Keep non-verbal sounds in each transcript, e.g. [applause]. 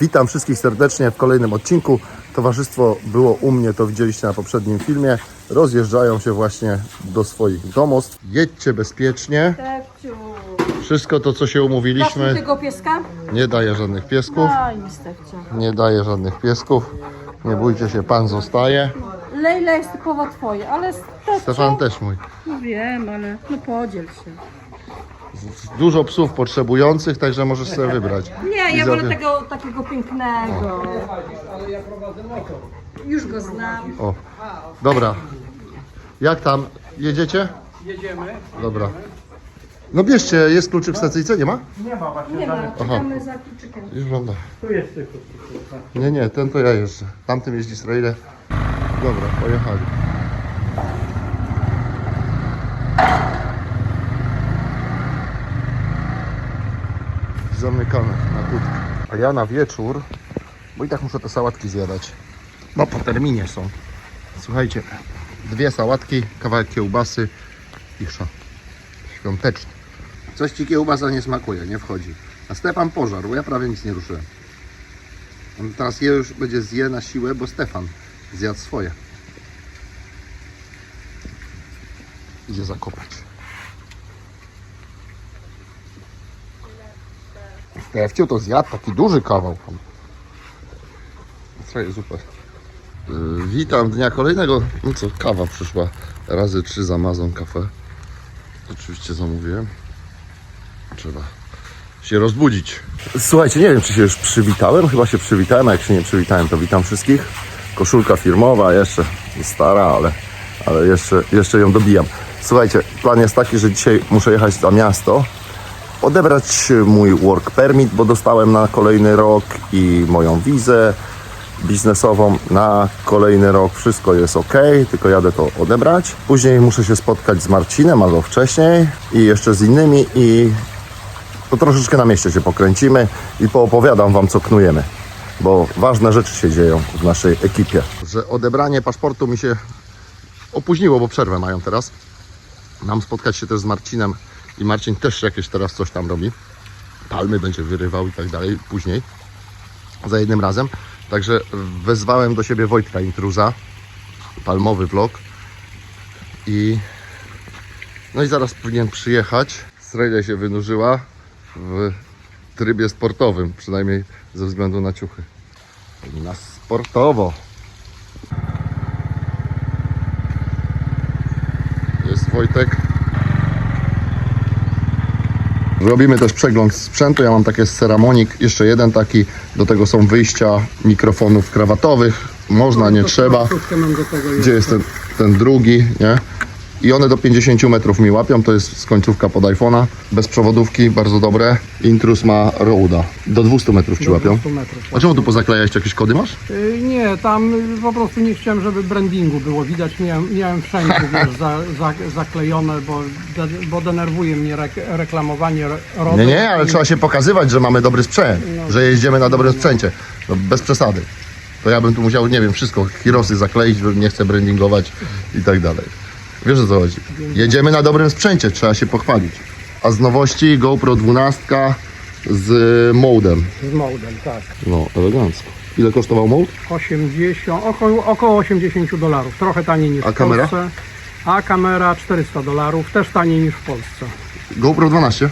Witam wszystkich serdecznie w kolejnym odcinku. Towarzystwo było u mnie, to widzieliście na poprzednim filmie. Rozjeżdżają się właśnie do swoich domostw. Jedźcie bezpiecznie. Stefciu, Wszystko to, co się dasz mi umówiliśmy, tego pieska? nie daje żadnych piesków. Daj mi Stefcia. Nie daje żadnych piesków. Nie bójcie się, pan zostaje. Lejla jest typowo twoje, ale Stefciu... Stefan też mój. No wiem, ale no podziel się. Dużo psów potrzebujących, także możesz sobie wybrać. Nie, ja wolę tego takiego pięknego. Już go znam. O, dobra. Jak tam? Jedziecie? Jedziemy. Dobra. No bierzcie, jest kluczyk w stacyjce, nie ma? Nie ma, czekamy za kluczykiem. Już da. Tu jest tylko. Nie, nie, ten to ja jeżdżę. Tamtym jeździ Israele. Dobra, pojechali. Na kłódkę. A ja na wieczór, bo i tak muszę te sałatki zjadać. No po terminie są. Słuchajcie, dwie sałatki, kawałek kiełbasy i sza. Świąteczny. Coś ci kiełbasa nie smakuje, nie wchodzi. A Stepan pożarł, ja prawie nic nie ruszyłem. On teraz je już będzie zje na siłę, bo Stefan zjadł swoje. Idzie zakopać. Stefciu to zjadł taki duży kawał. Co jest super. Yy, Witam dnia kolejnego. No co, kawa przyszła razy trzy z Amazon Cafe. Oczywiście zamówiłem. Trzeba się rozbudzić. Słuchajcie, nie wiem, czy się już przywitałem. Chyba się przywitałem, a jak się nie przywitałem, to witam wszystkich. Koszulka firmowa, jeszcze stara, ale, ale jeszcze, jeszcze ją dobijam. Słuchajcie, plan jest taki, że dzisiaj muszę jechać za miasto, odebrać mój work permit, bo dostałem na kolejny rok i moją wizę biznesową na kolejny rok. Wszystko jest ok, tylko jadę to odebrać. Później muszę się spotkać z Marcinem albo wcześniej i jeszcze z innymi i to troszeczkę na mieście się pokręcimy i poopowiadam Wam, co knujemy, bo ważne rzeczy się dzieją w naszej ekipie. Że odebranie paszportu mi się opóźniło, bo przerwę mają teraz. Mam spotkać się też z Marcinem i Marcin też jakieś teraz coś tam robi. Palmy będzie wyrywał i tak dalej później, za jednym razem. Także wezwałem do siebie Wojtka Intruza, palmowy vlog i no i zaraz powinien przyjechać. Srejle się wynurzyła w trybie sportowym, przynajmniej ze względu na ciuchy. Na sportowo. Jest Wojtek. Robimy też przegląd sprzętu. Ja mam takie z Ceramonik, jeszcze jeden taki. Do tego są wyjścia mikrofonów krawatowych. Można, nie trzeba. Do tego Gdzie jest ten, ten drugi, nie? I one do 50 metrów mi łapią, to jest skońcówka pod iPhone'a, bez przewodówki, bardzo dobre. Intrus ma Roda, do 200 metrów ci łapią. 200 metrów. A czemu tu pozaklejałeś, jakieś kody masz? Y, Nie, tam y, po prostu nie chciałem, żeby brandingu było widać. Miałem, miałem wszędzie [laughs] wiesz, za, za, zaklejone, bo, de, bo denerwuje mnie rek, reklamowanie ro- RODO. Nie, nie, ale trzeba się pokazywać, że mamy dobry sprzęt, że jeździmy na dobrym sprzęcie. No, bez przesady. To ja bym tu musiał, nie wiem, wszystko, Hirosy zakleić, nie chcę brandingować i tak dalej. Wiesz o co chodzi? Jedziemy na dobrym sprzęcie, trzeba się pochwalić. A z nowości GoPro 12 z modem. Z modem, tak. No, elegancko. Ile kosztował mold? 80, około, około 80 dolarów. Trochę taniej niż A w kamera? Polsce. A kamera 400 dolarów, też taniej niż w Polsce. GoPro 12?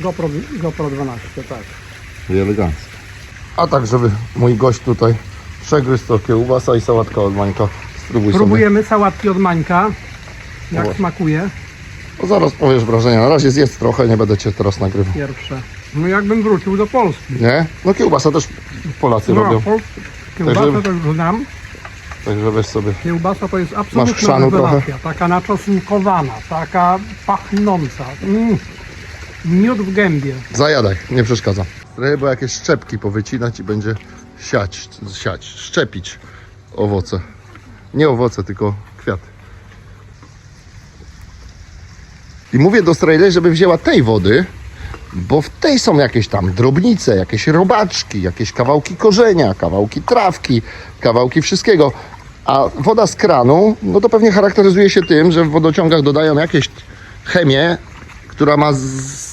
GoPro, GoPro 12, tak. I elegancko. A tak, żeby mój gość tutaj przegryzł to kiełbasa i sałatka od Mańka. Spróbuj sobie. Próbujemy sałatki od Mańka. Jak smakuje? No zaraz powiesz wrażenia. Na razie zjedz trochę, nie będę cię teraz nagrywał. Pierwsze. No jakbym wrócił do Polski. Nie? No kiełbasa też Polacy No, robią. Pol- kiełbasę Także- to już znam. Także weź sobie. Kiełbasa to jest Masz absolutna chrzanu rewelacja. Taka naczosnkowana, taka pachnąca. Mm. Miód w gębie. Zajadaj, nie przeszkadza. Trzeba jakieś szczepki powycinać i będzie siać, siać, szczepić owoce. Nie owoce, tylko kwiaty. I mówię do Strejlej, żeby wzięła tej wody, bo w tej są jakieś tam drobnice, jakieś robaczki, jakieś kawałki korzenia, kawałki trawki, kawałki wszystkiego. A woda z kranu, no to pewnie charakteryzuje się tym, że w wodociągach dodają jakieś chemię, która ma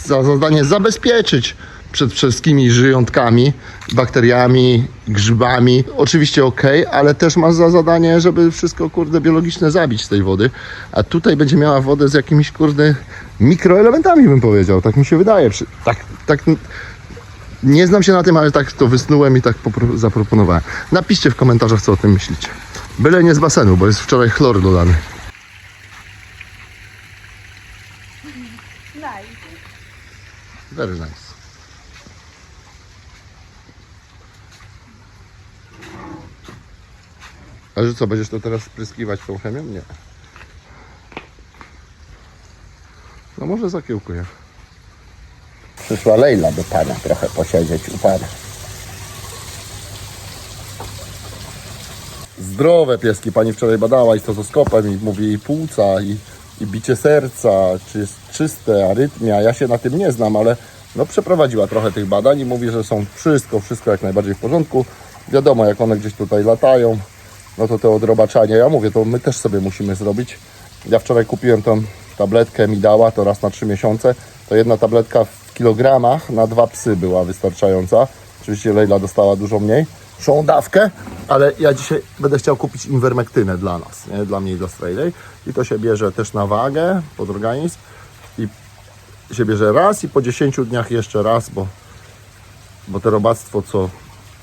za zadanie zabezpieczyć przed wszystkimi żyjątkami, bakteriami, grzybami. Oczywiście ok, ale też ma za zadanie, żeby wszystko kurde biologiczne zabić z tej wody. A tutaj będzie miała wodę z jakimiś kurde mikroelementami bym powiedział. Tak mi się wydaje. Tak, tak nie znam się na tym, ale tak to wysnułem i tak zaproponowałem. Napiszcie w komentarzach, co o tym myślicie. Byle nie z basenu, bo jest wczoraj chlor dodany. Very nice. A że co, będziesz to teraz spryskiwać tą chemią? Nie. No może zakiełkuję. Przyszła Lejla do pana trochę posiedzieć u pana. Zdrowe pieski pani wczoraj badała i stozoskopem i mówi i płuca i, i bicie serca, czy jest czyste, arytmia. Ja się na tym nie znam, ale no przeprowadziła trochę tych badań i mówi, że są wszystko, wszystko jak najbardziej w porządku. Wiadomo, jak one gdzieś tutaj latają, no to te odrobaczanie, ja mówię, to my też sobie musimy zrobić. Ja wczoraj kupiłem tą tabletkę, mi dała, to raz na 3 miesiące. To jedna tabletka w kilogramach na dwa psy była wystarczająca. Oczywiście Lejla dostała dużo mniej, szą dawkę, ale ja dzisiaj będę chciał kupić inwermektynę dla nas, nie? dla mnie i dla Strejlej. I to się bierze też na wagę pod organizm i się bierze raz i po 10 dniach jeszcze raz, bo, bo te robactwo, co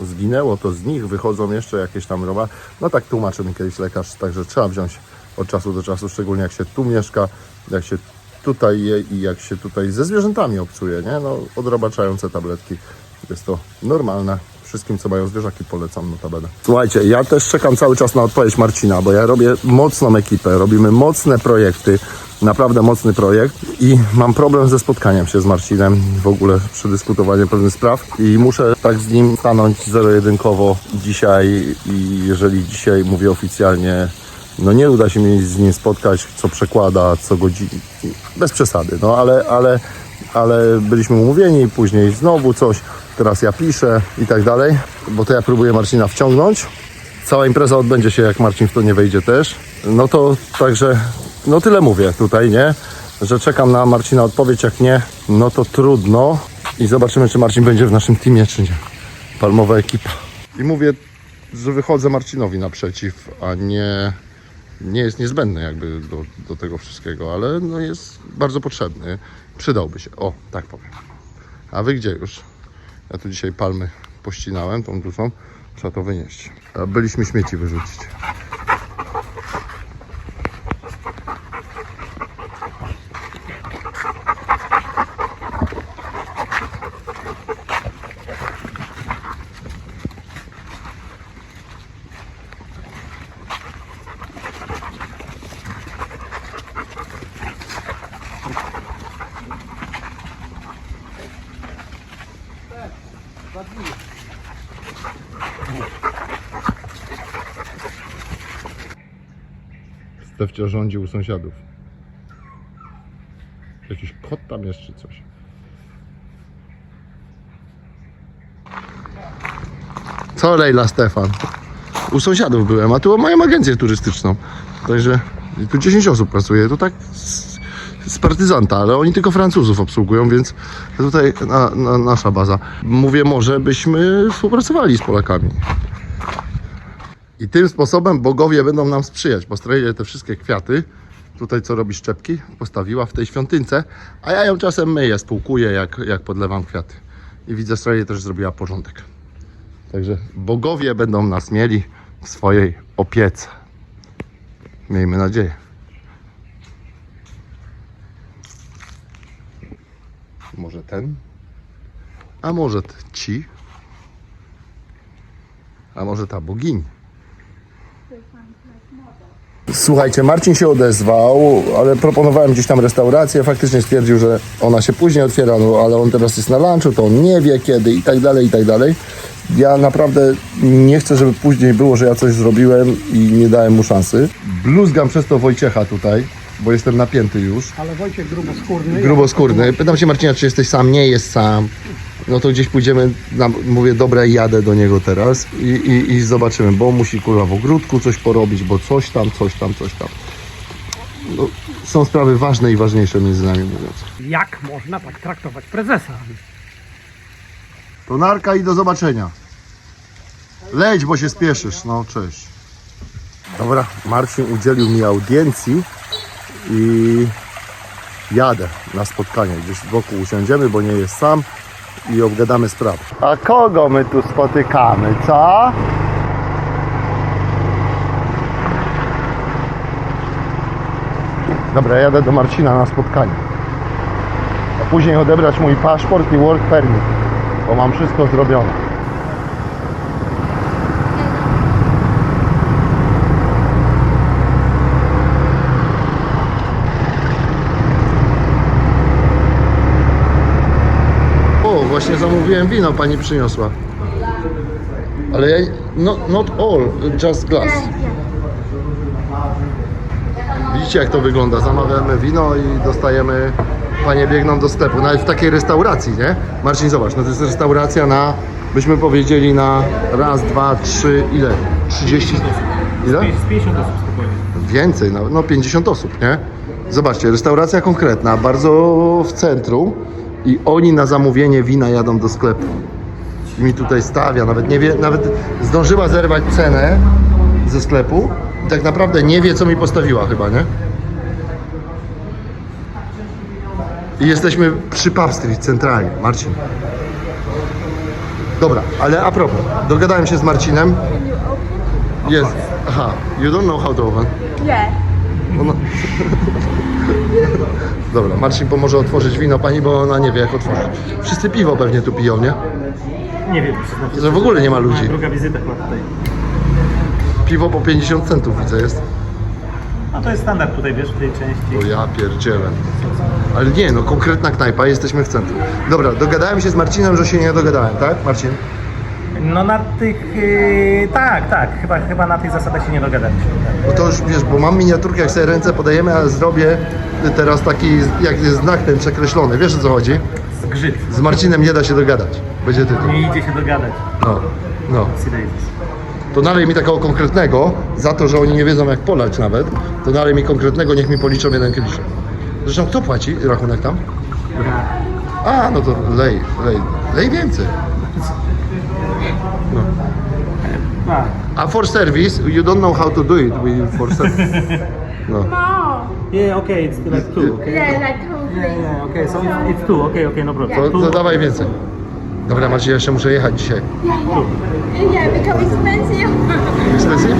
zginęło, to z nich wychodzą jeszcze jakieś tam roba. No tak tłumaczył mi kiedyś lekarz, także trzeba wziąć od czasu do czasu, szczególnie jak się tu mieszka, jak się tutaj je i jak się tutaj ze zwierzętami obcuje, nie? No odrobaczające tabletki. Jest to normalne. Wszystkim, co mają zwierzaki, polecam notabene. Słuchajcie, ja też czekam cały czas na odpowiedź Marcina, bo ja robię mocną ekipę, robimy mocne projekty, naprawdę mocny projekt i mam problem ze spotkaniem się z Marcinem, w ogóle przedyskutowaniem pewnych spraw i muszę tak z nim stanąć zero-jedynkowo dzisiaj i jeżeli dzisiaj mówię oficjalnie, no nie uda się mi z nim spotkać, co przekłada, co godzin, bez przesady, no ale, ale, ale byliśmy umówieni, później znowu coś, teraz ja piszę i tak dalej, bo to ja próbuję Marcina wciągnąć. Cała impreza odbędzie się, jak Marcin w to nie wejdzie też. No to także, no tyle mówię tutaj, nie? Że czekam na Marcina odpowiedź, jak nie, no to trudno. I zobaczymy, czy Marcin będzie w naszym teamie, czy nie. Palmowa ekipa. I mówię, że wychodzę Marcinowi naprzeciw, a nie, nie jest niezbędny jakby do, do tego wszystkiego, ale no jest bardzo potrzebny. Przydałby się. O, tak powiem. A wy gdzie już? Ja tu dzisiaj palmy pościnałem, tą dużą. Trzeba to wynieść. Byliśmy śmieci wyrzucić. Stefcio rządzi u sąsiadów. Jakiś kot tam jest czy coś. Co Lejla Stefan? U sąsiadów byłem, a tu mają agencję turystyczną. Także tu 10 osób pracuje. To tak z, z partyzanta, ale oni tylko Francuzów obsługują, więc tutaj na, na, nasza baza. Mówię, może byśmy współpracowali z Polakami. I tym sposobem bogowie będą nam sprzyjać. Postrojili te wszystkie kwiaty. Tutaj co robi szczepki, postawiła w tej świątynce, a ja ją czasem myję, spłukuję, jak, jak podlewam kwiaty. I widzę, że też zrobiła porządek. Także bogowie będą nas mieli w swojej opiece. Miejmy nadzieję. Może ten? A może ci? A może ta bogini? Słuchajcie, Marcin się odezwał, ale proponowałem gdzieś tam restaurację. Faktycznie stwierdził, że ona się później otwiera, no, ale on teraz jest na lunchu, to on nie wie kiedy i tak dalej, i tak dalej. Ja naprawdę nie chcę, żeby później było, że ja coś zrobiłem i nie dałem mu szansy. Bluzgam przez to Wojciecha tutaj, bo jestem napięty już. Ale Wojciech gruboskórny. Gruboskórny. Pytam się Marcina, czy jesteś sam? Nie jest sam. No to gdzieś pójdziemy, na, mówię, dobra, jadę do niego teraz i, i, i zobaczymy, bo musi kurwa w ogródku coś porobić, bo coś tam, coś tam, coś tam. No, są sprawy ważne i ważniejsze między nami mówiąc. Jak można tak traktować prezesa? To narka i do zobaczenia. Leć, bo się spieszysz. No, cześć. Dobra, Marcin udzielił mi audiencji i jadę na spotkanie. Gdzieś z boku usiądziemy, bo nie jest sam i obgadamy sprawę. A kogo my tu spotykamy, co? Dobra, jadę do Marcina na spotkanie. A później odebrać mój paszport i work permit, bo mam wszystko zrobione. O, właśnie zamówiłem wino, pani przyniosła. Ale ja, no, not all, just glass. Widzicie jak to wygląda? Zamawiamy wino i dostajemy, panie biegną do sklepu, nawet w takiej restauracji, nie? Marcin, zobacz, no to jest restauracja na, byśmy powiedzieli na raz, dwa, trzy, ile? 30? Ile? Z 50 osób spokojnie. Więcej, no, no 50 osób, nie? Zobaczcie, restauracja konkretna, bardzo w centrum i oni na zamówienie wina jadą do sklepu. I mi tutaj stawia, nawet nie wie, nawet zdążyła zerwać cenę ze sklepu i tak naprawdę nie wie, co mi postawiła chyba, nie? I jesteśmy przy Pub Street centralnie, Marcin. Dobra, ale a propos, dogadałem się z Marcinem. Jest. Aha, you don't know how to open. Nie. Ona... Dobra, Marcin pomoże otworzyć wino pani, bo ona nie wie jak otworzyć. Wszyscy piwo pewnie tu piją, nie? Nie wiem, przyznam się. Że w ogóle nie ma ludzi. Druga wizyta chyba tutaj. Piwo po 50 centów widzę jest. No to jest standard tutaj, wiesz, w tej O części. ja pierdzielę. Ale nie, no konkretna knajpa, jesteśmy w centrum. Dobra, dogadałem się z Marcinem, że się nie dogadałem, tak Marcin? No na tych... Yy, tak, tak. Chyba, chyba na tych zasadach się nie dogadaliśmy. Bo to już wiesz, bo mam miniaturkę, jak sobie ręce podajemy, ale zrobię teraz taki, jak jest znak ten przekreślony. Wiesz o co chodzi? Zgrzyt. Z Marcinem nie da się dogadać. Będzie tytuł. Nie idzie się dogadać. No, no. To nalej mi takiego konkretnego, za to, że oni nie wiedzą jak polać nawet, to nalej mi konkretnego, niech mi policzą jeden kieliszek. Zresztą kto płaci rachunek tam? A, no to lej, lej, lej więcej. Tak. A for service, you don't know how to do it with for service. [laughs] No. Yeah, okay, it's like two, okay? Yeah, like two, Yeah, please. yeah, okay, so it's, it's two, okay, okay, no problem. To, Two. to dawaj więcej. Dobra Marcin, jeszcze muszę jechać dzisiaj. Yeah, yeah. Yeah, because expensive. [laughs] Expensive?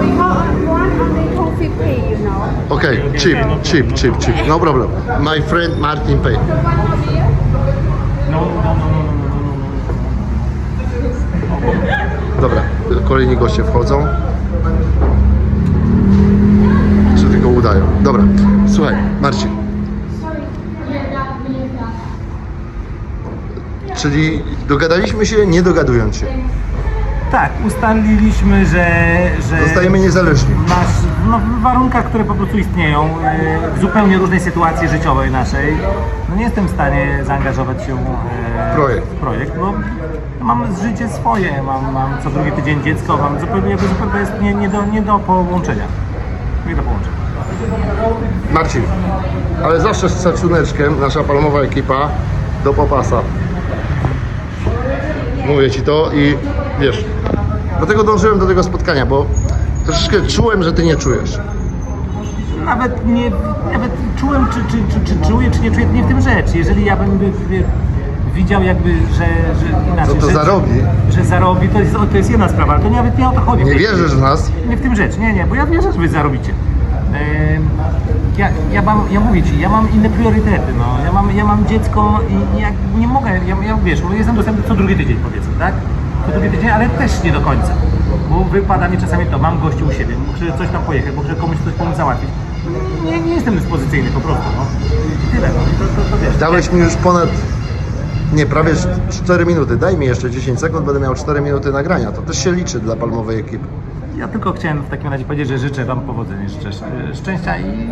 we got one only two fifty, you know. Okay, cheap, cheap, cheap, cheap. No problem. My friend Martin pay. The one of you. No, no, no, no, no, no, no. Dobra, kolejni goście wchodzą. Czy tylko udają? Dobra, słuchaj, Marcin. Czyli dogadaliśmy się, nie dogadując się. Tak, ustaliliśmy, że... że Zostajemy niezależni. No, w warunkach, które po prostu istnieją, e, w zupełnie różnej sytuacji życiowej naszej, no nie jestem w stanie zaangażować się e, Projekt. w projekt, bo mam życie swoje, mam, mam co drugi tydzień dziecko, mam zupełnie, jakby zupełnie to jest nie, nie, do, nie do połączenia. Nie do połączenia. Marcin, ale zawsze z szacuneczkiem nasza palmowa ekipa do popasa. Mówię ci to i wiesz, dlatego dążyłem do tego spotkania, bo troszeczkę czułem, że ty nie czujesz. Nawet nie, nawet czułem, czy, czy, czy, czy czuję, czy nie czuję, nie w tym rzecz. Jeżeli ja bym by, widział jakby, że, że inaczej, to że, zarobi. że zarobi, to jest, to jest jedna sprawa, ale to nawet nie o to chodzi. Nie wierzysz w nas? Nie w tym rzecz, nie, nie, bo ja wierzę, że wy zarobicie. Em, Ja, ja, mam, ja mówię ci, ja mam inne priorytety, no. ja, mam, ja mam dziecko i ja nie mogę, ja, ja wiesz, bo jestem dostępny co drugi tydzień powiedzmy, tak? Co drugi tydzień, ale też nie do końca, bo wypada mi czasami to, mam gości u siebie, muszę coś tam pojechać, muszę komuś coś pomóc załatwić. Nie, nie jestem dyspozycyjny po prostu, no. I tyle, no. I to, to, to wiesz. Dałeś mi już ponad, nie, prawie 4 minuty. Daj mi jeszcze 10 sekund, będę miał 4 minuty nagrania. To też się liczy dla palmowej ekipy. Ja tylko chciałem w takim razie powiedzieć, że życzę Wam powodzenia, życzę szczęścia i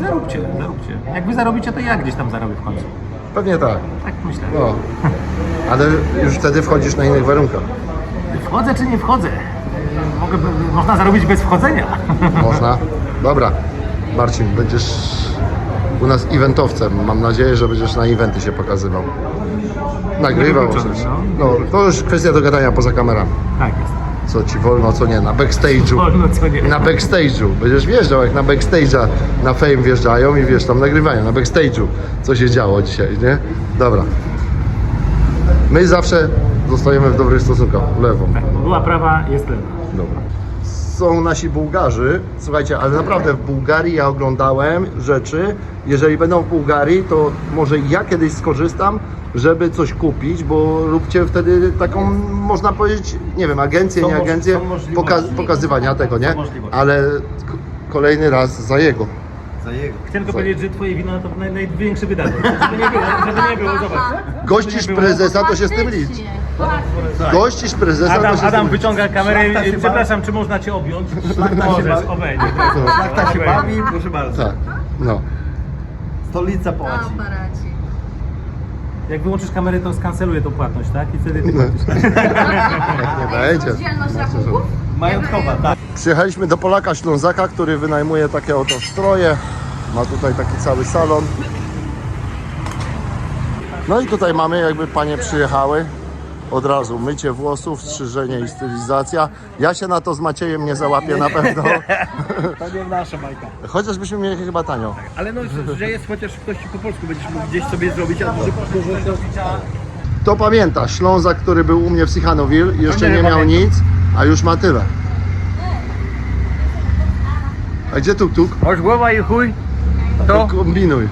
zaróbcie, zaróbcie. Jak Wy zarobicie, to ja gdzieś tam zarobię w końcu. Pewnie tak. Tak myślę. No. Ale już wtedy wchodzisz na innych warunkach. Wchodzę czy nie wchodzę? Mogę, można zarobić bez wchodzenia. [laughs] Można? Dobra. Marcin, będziesz u nas eventowcem. Mam nadzieję, że będziesz na eventy się pokazywał. nagrywał. Wykluczone, coś. no. No, to już kwestia dogadania poza kamerami. Tak jest. Co ci wolno, co nie, na backstage'u. Wolno, co nie. Na backstage'u. Będziesz wjeżdżał, jak na backstage'a na fame wjeżdżają i wiesz, tam nagrywają, na backstage'u, co się działo dzisiaj, nie? Dobra. My zawsze zostajemy w dobrych stosunkach, lewą. Tak, była prawa, jest lewa. Dobra. Są nasi Bułgarzy, słuchajcie, ale naprawdę w Bułgarii ja oglądałem rzeczy. Jeżeli będą w Bułgarii, to może ja kiedyś skorzystam, żeby coś kupić, bo róbcie wtedy taką, można powiedzieć, nie wiem, agencję, nie agencję, poka- pokazywania tego, nie? Ale kolejny raz za jego. Chciałem tylko powiedzieć, że twoje wino to naj, największy wydatek. Żeby nie było, żeby nie było, zobacz. Gościsz prezesa, to się z tym licz. Gościsz prezesa, to Adam, się z Adam wyciąga kamerę i przepraszam, czy można cię objąć? Możesz, obejdzie. Tak się bawi, proszę bardzo. Tak, no. Stolica płaci. Jak wyłączysz kamerę, to skanceluję tą płatność, tak? I wtedy ty płacisz. [laughs] Nie będzie. Rozdzielność rachunków? Majątkowa, tak. Przyjechaliśmy do Polaka Ślązaka, który wynajmuje takie oto stroje. Ma tutaj taki cały salon. No i tutaj mamy, jakby panie przyjechały, od razu mycie włosów, strzyżenie i stylizacja. Ja się na to z Maciejem nie załapię na pewno. [laughs] To nie nasza bajka. Chociaż byśmy mieli chyba tanio. Ale no, że- jest chociaż ktoś ci po polsku będziesz mógł gdzieś sobie zrobić, a dużo, dużo się... To pamięta, Ślązak, który był u mnie w Sychanowil i jeszcze nie nie miał nic, a już ma tyle. A gdzie tuk tuk? Masz głowa i chuj? To kombinuj.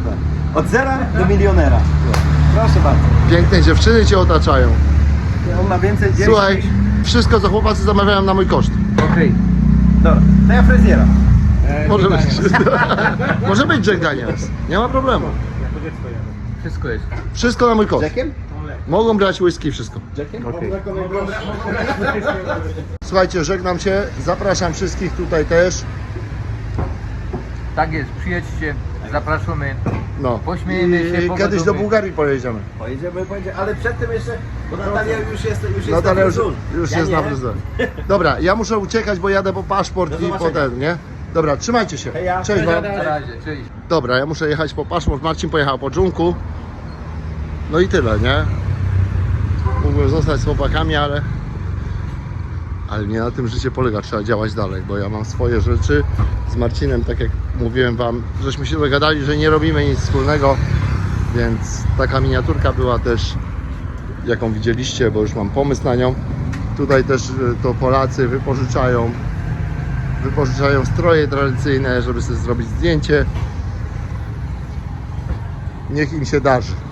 Od zera do milionera. Proszę bardzo. Piękne dziewczyny cię otaczają. On ma więcej dzieci. Słuchaj, wszystko co chłopacy zamawiają na mój koszt. Okej. Dobra, to ja fryzjera. [laughs] Może być. Może być Jack Daniels. Nie ma problemu. Wszystko jest. Wszystko na mój koszt. Jackiem? Mogą brać whisky, wszystko. Jackiem? Słuchajcie, żegnam się. Zapraszam wszystkich tutaj też. Tak jest, przyjedźcie, zapraszamy. No. Pośmiejemy się, I kiedyś pogadamy. do Bułgarii pojedziemy. Pojedziemy, pojedziemy, ale przedtem jeszcze, bo Natalia już jest, już jest Natalia na już, już Ja jest na nie. fryzurze. Dobra, ja muszę uciekać, bo jadę po paszport i po zobaczenia. ten, nie? Dobra, trzymajcie się. Heja. Cześć wam. Na razie, cześć. Dobra, ja muszę jechać po paszport. Marcin pojechał po dżunku. No i tyle, nie? Mógłbym zostać z chłopakami, ale... Ale nie na tym życie polega, trzeba działać dalej, bo ja mam swoje rzeczy. Z Marcinem, tak jak mówiłem wam, żeśmy się dogadali, że nie robimy nic wspólnego, więc taka miniaturka była też, jaką widzieliście, bo już mam pomysł na nią. Tutaj też y, to Polacy wypożyczają wypożyczają stroje tradycyjne, żeby sobie zrobić zdjęcie. Niech im się darzy.